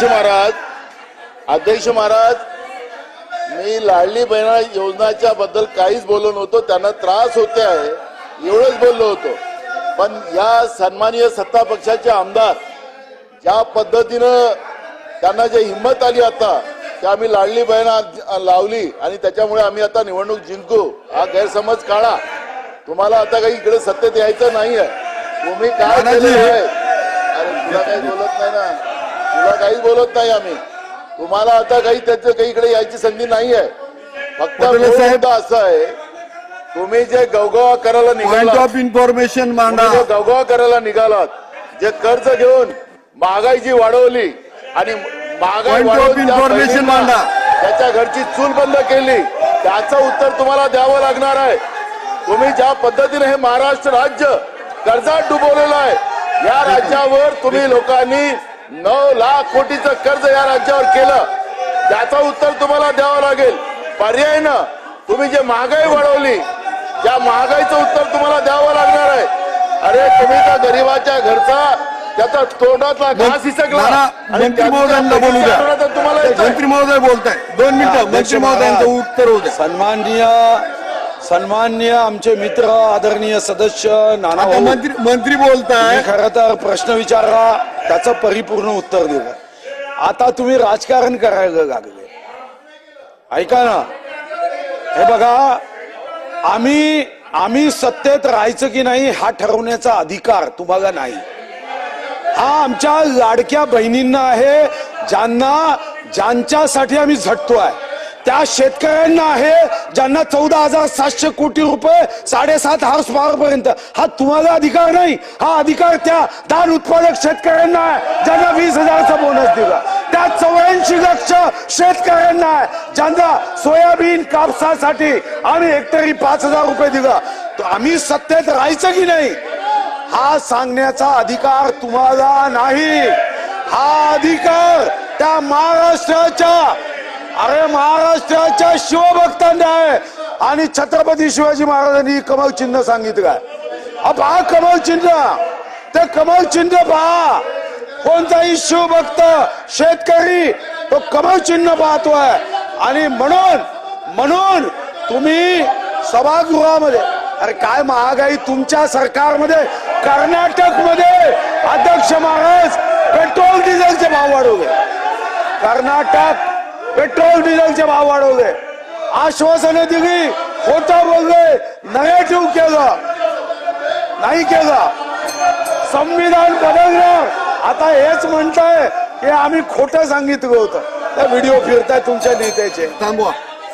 अध्यक्ष महाराज अध्यक्ष महाराज मी लाडली बहिणा योजनाच्या बद्दल काहीच बोललो नव्हतो त्यांना त्रास होते आहे एवढंच बोललो होतो. पण या सन्माननीय सत्ता पक्षाचे आमदार ज्या पद्धतीनं त्यांना जे हिंमत आली आता की आम्ही लाडली बहिणा लावली आणि त्याच्यामुळे आम्ही आता निवडणूक जिंकू हा गैरसमज काढा. तुम्हाला आता काही इकडे सत्तेत यायचं नाहीये. तुम्ही काय. केलेलं आहे अरे तुला काही बोलत नाही ना. तुला काहीच बोलत नाही आम्ही. तुम्हाला आता काही त्याचं काही इकडे यायची संधी नाही आहे फक्त. मुद्दा असा आहे तुम्ही जे गवगवा करायला निघाला ऑफ इन्फॉर्मेशन मांडा. जो गवगवा करायला निघालात जे कर्ज घेऊन महागाई जी वाढवली आणि महागाई बहिणींना मांडा. त्याच्या घरची चूल बंद केली त्याचं उत्तर तुम्हाला द्यावं लागणार आहे. तुम्ही ज्या पद्धतीने हे महाराष्ट्र राज्य कर्जात डुबवलेलं आहे या राज्यावर तुम्ही लोकांनी नऊ लाख कोटीचं कर्ज या राज्यावर केलं. त्याचं उत्तर तुम्हाला द्यावं लागेल. पर्यायनं तुम्ही जे महागाई वाढवली त्या महागाईचं उत्तर तुम्हाला द्यावं लागणार आहे. अरे तुम्ही त्या गरीबाच्या घरचा त्याचा तोंडातला घास हिसकला मंत्री महोदयांना बोलू द्या. तुम्हाला. मंत्री महोदय बोलताय. दोन मिनिटं मंत्री महोदयांचं उत्तर होऊ द्या. सन्माननीय सन्माननीय आमचे मित्र आदरणीय सदस्य नाना आता भाऊ. मंत्री मंत्री बोलताय. तुम्ही खरं तर प्रश्न विचारला त्याचं परिपूर्ण उत्तर दिलं. आता तुम्ही राजकारण करायला लागले. ऐका ना. हे बघा आम्ही आम्ही सत्तेत राहायचं की नाही हा ठरवण्याचा अधिकार तुम्हाला नाही. हा आमच्या लाडक्या बहिणींना आहे ज्यांना ज्यांच्यासाठी आम्ही झटतोय. त्या शेतकऱ्यांना आहे ज्यांना चौदा हजार सातशे कोटी रुपये साडेसात हार्स पॉवर पर्यंत. हा तुम्हाला अधिकार नाही हा अधिकार त्या धान उत्पादक शेतकऱ्यांना आहे ज्यांना वीस हजारचा बोनस दिला. त्या चौऱ्याऐंशी लक्ष शेतकऱ्यांना आहे ज्यांना सोयाबीन कापसासाठी आम्ही हेक्टरी पाच हजार रुपये दिला. तर आम्ही सत्तेत राहायचं की नाही? हा सांगण्याचा अधिकार तुम्हाला नाही. हा अधिकार त्या महाराष्ट्राच्या अरे महाराष्ट्राच्या शिवभक्तांना आहे. आणि छत्रपती शिवाजी महाराजांनी कमल चिन्ह सांगितलं काय? पहा कमल चिन्ह. ते कमल चिन्ह पहा. कोणताही शिवभक्त शेतकरी तो कमल चिन्ह पाहतोय. आणि म्हणून म्हणून तुम्ही सभागृहामध्ये अरे काय महागाई तुमच्या सरकारमध्ये कर्नाटकमध्ये अध्यक्ष महाराज पेट्रोल डिझेलचे भाव वाढवले. कर्नाटक पेट्रोल डिझेलचे भाव वाढवले. आश्वासनं दिली खोटं बोलले नेगेटिव्ह केलं. नाही केलं. संविधान बदलणार आता हेच म्हणताय की आम्ही खोटं सांगितलं होतं. त्या व्हिडिओ फिरताय तुमच्या नेत्याचे. थांबवा.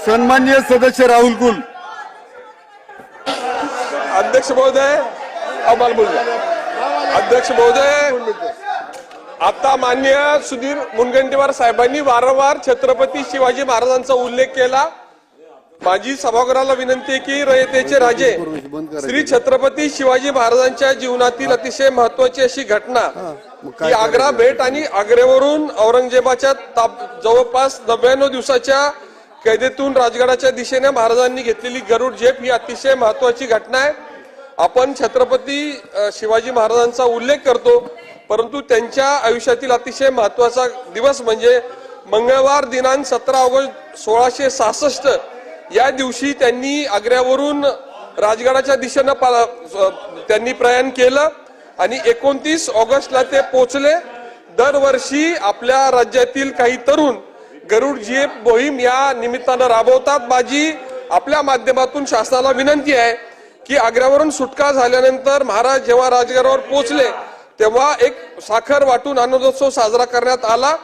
सन्मान्य सदस्य राहुल कुल अध्यक्ष महोदय अध्यक्ष महोदय आता मान्य सुधीर मुनगंटीवार साहेबांनी वारंवार छत्रपती शिवाजी महाराजांचा उल्लेख केला. माझी सभागृहाला विनंती आहे की रयतेचे राजे श्री छत्रपती शिवाजी महाराजांच्या जीवनातील अतिशय महत्वाची अशी घटना की आग्रा भेट आणि आग्र्यावरून औरंगजेबाच्या ताब जवळपास नव्याण्णव दिवसाच्या कैदेतून राजगडाच्या दिशेने महाराजांनी घेतलेली गरुड झेप ही अतिशय महत्वाची घटना आहे. आपण छत्रपती शिवाजी महाराजांचा उल्लेख करतो. परंतु त्यांच्या आयुष्यातील अतिशय महत्त्वाचा दिवस म्हणजे मंगळवार दिनांक सतरा ऑगस्ट सोळाशे सहासष्ट. या दिवशी त्यांनी आग्र्यावरून राजगडाच्या दिशेनं त्यांनी प्रयाण केलं आणि एकोणतीस ऑगस्टला ते पोचले. दरवर्षी आपल्या राज्यातील काही तरुण गरुड झेप मोहीम या निमित्तानं राबवतात. माझी आपल्या माध्यमातून शासनाला विनंती आहे की आग्र्यावरून सुटका झाल्यानंतर महाराज जेव्हा राजगडावर पोचले तेव्हा एक साखर वाटून आनंदोत्सव साजरा करण्यात आला.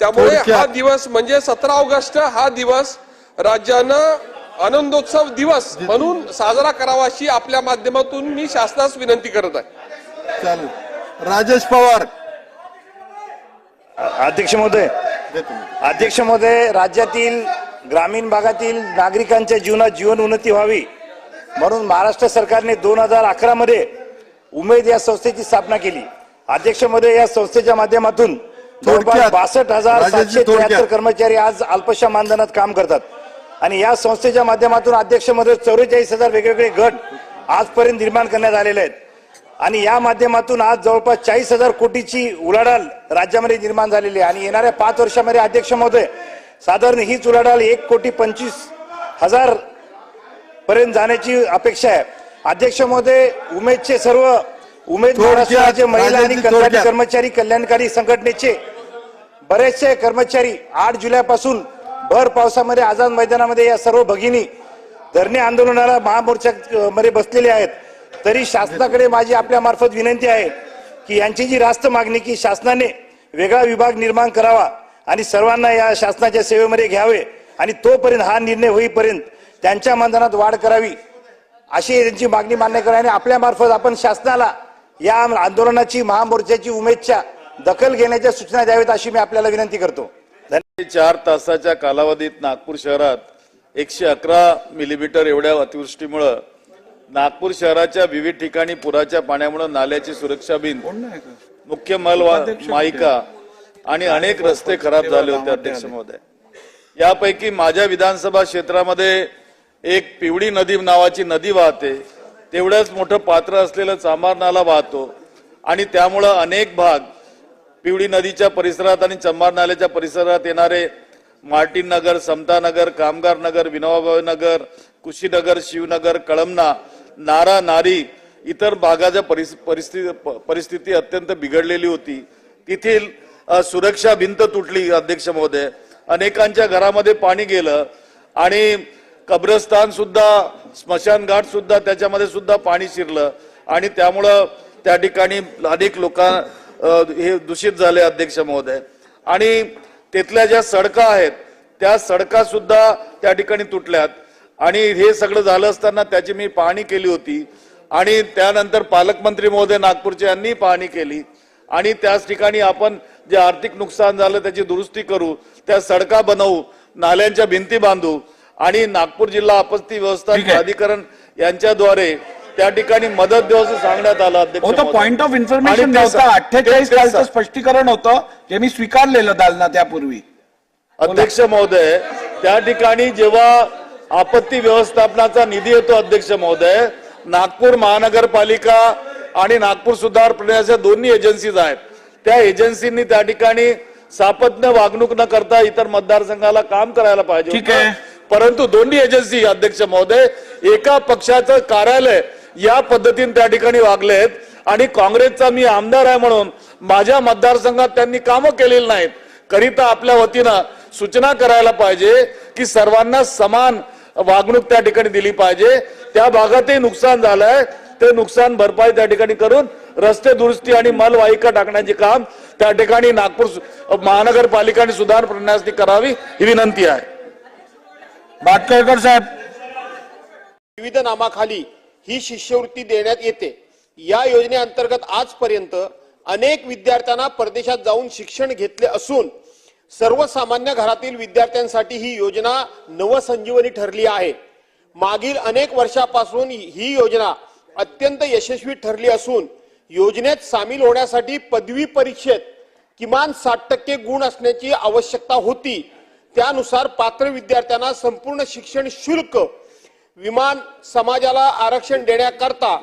त्यामुळे हा. दिवस म्हणजे सतरा ऑगस्ट हा दिवस राज्यानं आनंदोत्सव दिवस म्हणून साजरा करावा अशी आपल्या माध्यमातून मी शासनास विनंती करत आहे. चालेल. राजेश पवार. अध्यक्ष महोदय अध्यक्ष महोदय राज्यातील ग्रामीण भागातील नागरिकांच्या जीवनात जीवन उन्नती व्हावी म्हणून महाराष्ट्र सरकारने दोन हजार अकरा मध्ये उमेद या संस्थेची स्थापना केली. अध्यक्ष महोदय या संस्थेच्या माध्यमातून जवळपास. बासष्ट हजार सातशे. त्र्याहत्तर कर्मचारी आज अल्पशा मानधनात काम करतात आणि या संस्थेच्या माध्यमातून अध्यक्ष महोदय चौवेचाळीस हजार वेगवेगळे गट आजपर्यंत निर्माण करण्यात आलेले आहेत आणि या माध्यमातून आज जवळपास चाळीस हजार कोटीची उलाढाल राज्यामध्ये निर्माण झालेली आहे आणि येणाऱ्या पाच वर्षामध्ये अध्यक्ष महोदय साधारण हीच उलाढाल एक कोटी पंचवीस हजार पर्यंत जाण्याची अपेक्षा आहे अध्यक्ष महोदय उमेदचे सर्व उमेद महिला आणि कंत्राटी. कर्मचारी कल्याणकारी संघटनेचे बरेचसे कर्मचारी आठ जुलैपासून भर पावसामध्ये आझाद मैदानामध्ये या सर्व भगिनी धरणे आंदोलनाला महामोर्चा मध्ये बसलेले आहेत तरी शासनाकडे माझी आपल्या मार्फत विनंती आहे की यांची जी रास्त मागणी की शासनाने वेगळा विभाग निर्माण करावा आणि सर्वांना या शासनाच्या सेवेमध्ये घ्यावे आणि तोपर्यंत हा निर्णय होईपर्यंत त्यांच्या मानधनात वाढ करावी अशी त्यांची मागणी मान्य करा आणि आपल्या मार्फत आपण शासनाला या आंदोलनाची महामोर्चाची उमेदच्या दखल घेण्याच्या सूचना द्याव्यात अशी मी आपल्याला विनंती करतो. चार तासाच्या कालावधीत नागपूर शहरात एकशे अकरा मिलीमीटर एवढ्या अतिवृष्टीमुळं नागपूर शहराच्या विविध ठिकाणी पुराच्या पाण्यामुळे नाल्याची सुरक्षा भिंत मुख्य मल मायिका आणि अनेक रस्ते खराब झाले होते अध्यक्ष महोदय. यापैकी माझ्या विधानसभा क्षेत्रामध्ये एक पिवळी नदी नावाची नदी वाहते. तेवढंच मोठं पात्र असलेलं चांभार नाला वाहतो. आणि त्यामुळं अनेक भाग पिवळी नदीच्या परिसरात आणि चंबार नाल्याच्या परिसरात येणारे मार्टिन नगर समता नगर कामगार नगर विनोबाबाई नगर कुशीनगर शिवनगर कळमना नारा नारी इतर भागाच्या परिस- परिस्थिती प- परिस्थिती अत्यंत बिघडलेली होती. तेथील सुरक्षा भिंत तुटली अध्यक्ष महोदय. अनेकांच्या घरामध्ये पाणी गेलं आणि कब्रस्तान सुद्धा स्मशान घाट सुद्धा त्याच्यामध्ये सुद्धा पाणी शिरलं. आणि त्यामुळं त्या ठिकाणी अनेक लोक हे दूषित झाले अध्यक्ष महोदय. आणि तिथल्या ज्या सडका आहेत त्या सडका सुद्धा त्या ठिकाणी तुटल्यात. आणि हे सगळं झालं असताना त्याची मी पाहणी केली होती. आणि त्यानंतर पालकमंत्री महोदय नागपूरचे यांनी पाहणी केली. आणि त्याच ठिकाणी आपण जे आर्थिक नुकसान झालं त्याची दुरुस्ती करू त्या सडका बनवू नाल्यांच्या भिंती बांधू आणि नागपूर जिल्हा आपत्ती व्यवस्थापन आहे. प्राधिकरण यांच्याद्वारे त्या ठिकाणी मदत असं सांगण्यात आलं अध्यक्ष. पॉइंट ऑफ इन्फॉर्मेशन अठ्ठेचाळीस कालचं स्पष्टीकरण होतं जे मी स्वीकारलेलं दालना त्यापूर्वी अध्यक्ष महोदय त्या ठिकाणी जेव्हा आपत्ती व्यवस्थापनाचा निधी येतो अध्यक्ष महोदय नागपूर महानगरपालिका आणि नागपूर सुधार प्रणालीच्या दोन्ही एजन्सीज आहेत त्या एजन्सींनी त्या ठिकाणी सापत्न वागणूक न करता इतर मतदारसंघाला काम करायला पाहिजे ठीक होतं. आहे. परंतु दोन्ही एजन्सी अध्यक्ष महोदय एका पक्षाचं कार्यालय या पद्धतीने त्या ठिकाणी वागलेत. आणि काँग्रेसचा मी आमदार आहे म्हणून माझ्या मतदारसंघात त्यांनी कामं केलेली नाहीत. करिता आपल्या वतीनं सूचना करायला पाहिजे की सर्वांना समान वागणूक त्या ठिकाणी दिली पाहिजे. त्या भागातही नुकसान झालंय. ते नुकसान भरपाई त्या ठिकाणी करून रस्ते दुरुस्ती आणि मलवाहिका टाकण्याचे काम त्या ठिकाणी नागपूर महानगरपालिका आणि सुधार प्रणाली करावी ही विनंती आहे. भाटकळकर साहेब. विविध नामाखाली ही शिष्यवृत्ती देण्यात येते. या योजनेअंतर्गत आजपर्यंत अनेक विद्यार्थ्यांना परदेशात जाऊन शिक्षण घेतले असून सर्वसामान्य घरातील विद्यार्थ्यांसाठी ही योजना नवसंजीवनी ठरली आहे. मागील अनेक वर्षापासून ही योजना अत्यंत यशस्वी ठरली असून योजनेत सामील होण्यासाठी पदवी परीक्षेत किमान साठ टक्के गुण असण्याची आवश्यकता होती. त्यानुसार पात्र विद्यार्थ्यांना संपूर्ण शिक्षण शुल्क विमान समाजाला आरक्षण देण्याकरता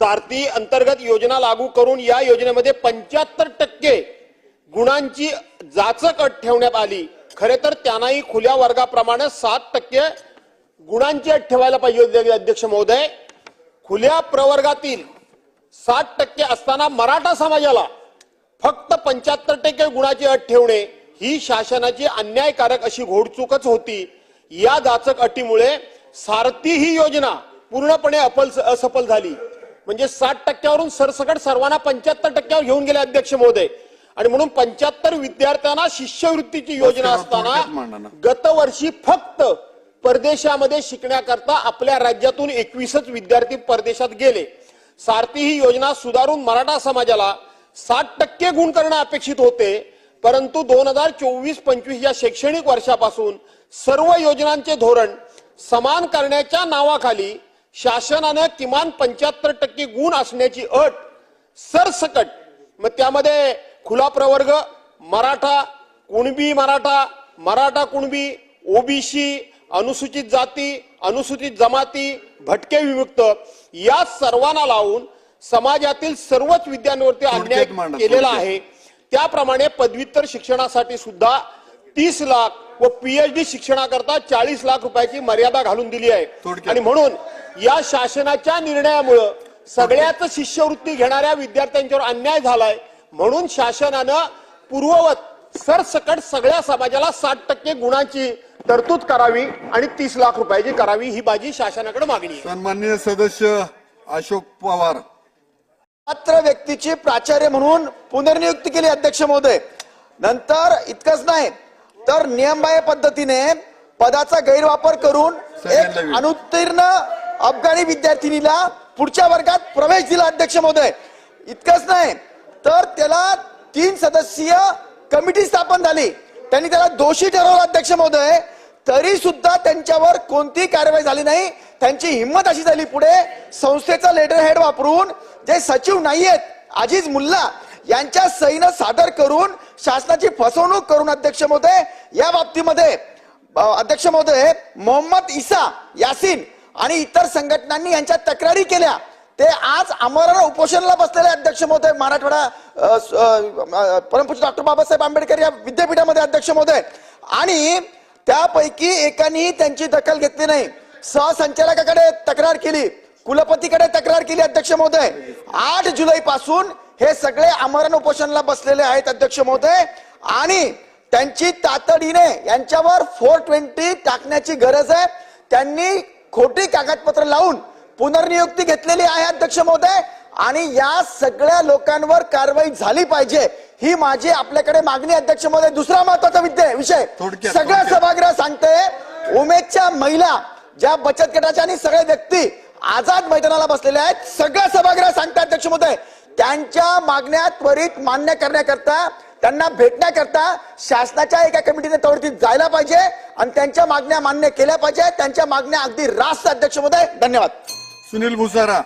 सारथी अंतर्गत योजना लागू करून या योजनेमध्ये पंच्याहत्तर टक्के गुणांची जाचक अट ठेवण्यात आली. खरे तर त्यांनाही खुल्या वर्गाप्रमाणे सात टक्के गुणांची अट ठेवायला पाहिजे अध्यक्ष महोदय. खुल्या प्रवर्गातील साठ टक्के असताना मराठा समाजाला फक्त पंच्याहत्तर टक्के गुणाची अट ठेवणे ही शासनाची अन्यायकारक अशी घोडचूकच होती. या जाचक अटीमुळे सारथी ही योजना पूर्णपणे अपल असफल झाली. म्हणजे साठ टक्क्यावरून सरसकट सर्वांना पंच्याहत्तर टक्क्यावर घेऊन गेले अध्यक्ष महोदय आणि म्हणून पंच्याहत्तर विद्यार्थ्यांना शिष्यवृत्तीची योजना असताना गतवर्षी फक्त परदेशामध्ये शिकण्याकरता आपल्या राज्यातून एकवीसच विद्यार्थी परदेशात गेले. सारथी ही योजना सुधारून मराठा समाजाला साठ टक्के गुण करणं अपेक्षित होते. परंतु दोन हजार चोवीस पंचवीस या शैक्षणिक वर्षापासून सर्व योजनांचे धोरण समान करण्याच्या नावाखाली शासनानं किमान पंच्याहत्तर टक्के गुण असण्याची अट सरसकट मग त्यामध्ये खुला प्रवर्ग मराठा कुणबी मराठा मराठा कुणबी ओबीसी अनुसूचित जाती अनुसूचित जमाती भटके विमुक्त या सर्वांना लावून समाजातील सर्वच विद्यांवरती अन्याय केलेला. आहे त्याप्रमाणे पदव्युत्तर शिक्षणासाठी सुद्धा तीस लाख व पीएचडी शिक्षणाकरता चाळीस लाख रुपयाची मर्यादा घालून दिली आहे. आणि म्हणून या शासनाच्या निर्णयामुळं सगळ्याच शिष्यवृत्ती घेणाऱ्या विद्यार्थ्यांच्यावर अन्याय झालाय. म्हणून शासनानं पूर्ववत सरसकट सगळ्या समाजाला साठ टक्के गुणाची तरतूद करावी आणि तीस लाख रुपयाची करावी ही माझी शासनाकडे मागणी आहे. सन्माननीय सदस्य अशोक पवार पात्र व्यक्तीची प्राचार्य म्हणून पुनर्नियुक्ती केली अध्यक्ष महोदय. नंतर इतकंच नाही तर नियमबाह्य पद्धतीने पदाचा गैरवापर करून एक. अनुत्तीर्ण अफगाणी विद्यार्थिनीला पुढच्या वर्गात प्रवेश दिला अध्यक्ष महोदय. इतकंच नाही तर त्याला तीन सदस्यीय कमिटी स्थापन झाली. त्यांनी त्याला दोषी ठरवलं अध्यक्ष महोदय. तरी सुद्धा त्यांच्यावर कोणतीही कारवाई झाली नाही. त्यांची हिंमत अशी झाली पुढे संस्थेचा लेटर हेड वापरून जे सचिव नाहीयेत अजीज मुल्ला यांच्या सहीनं सादर करून शासनाची फसवणूक करून अध्यक्ष महोदय या बाबतीमध्ये अध्यक्ष महोदय मोहम्मद इसा यासीन आणि इतर संघटनांनी यांच्या तक्रारी केल्या. ते आज आमरण उपोषणाला बसलेले अध्यक्ष महोदय मराठवाडा अ, परमपूज्य डॉक्टर बाबासाहेब आंबेडकर या विद्यापीठामध्ये अध्यक्ष महोदय. आणि त्यापैकी एकानेही त्यांची दखल घेतली नाही. सहसंचालकाकडे तक्रार केली. कुलपतीकडे तक्रार केली अध्यक्ष महोदय. आठ जुलै पासून हे सगळे आमरण उपोषणाला बसलेले आहेत अध्यक्ष महोदय. आणि त्यांची तातडीने यांच्यावर फोर ट्वेंटी टाकण्याची गरज आहे. त्यांनी खोटी कागदपत्र लावून पुनर्नियुक्ती घेतलेली आहे अध्यक्ष महोदय. आणि या सगळ्या लोकांवर कारवाई झाली पाहिजे ही माझी आपल्याकडे मागणी अध्यक्ष महोदय. दुसरा महत्त्वाचा विद्य- विषय. थोडक्यात, सगळं थोडक्यात. सभागृह सांगते उमेदच्या महिला ज्या बचत गटाच्या आणि सगळे व्यक्ती आझाद मैदानाला बसलेल्या आहेत. सगळं सभागृह सांगतात अध्यक्ष महोदय. त्यांच्या मागण्या त्वरित मान्य करण्याकरता त्यांना भेटण्याकरता शासनाच्या एका कमिटीने त्वरित जायला पाहिजे आणि त्यांच्या मागण्या मान्य केल्या पाहिजे. त्यांच्या मागण्या अगदी रास्त अध्यक्ष महोदय. धन्यवाद. सुनील भुसारा.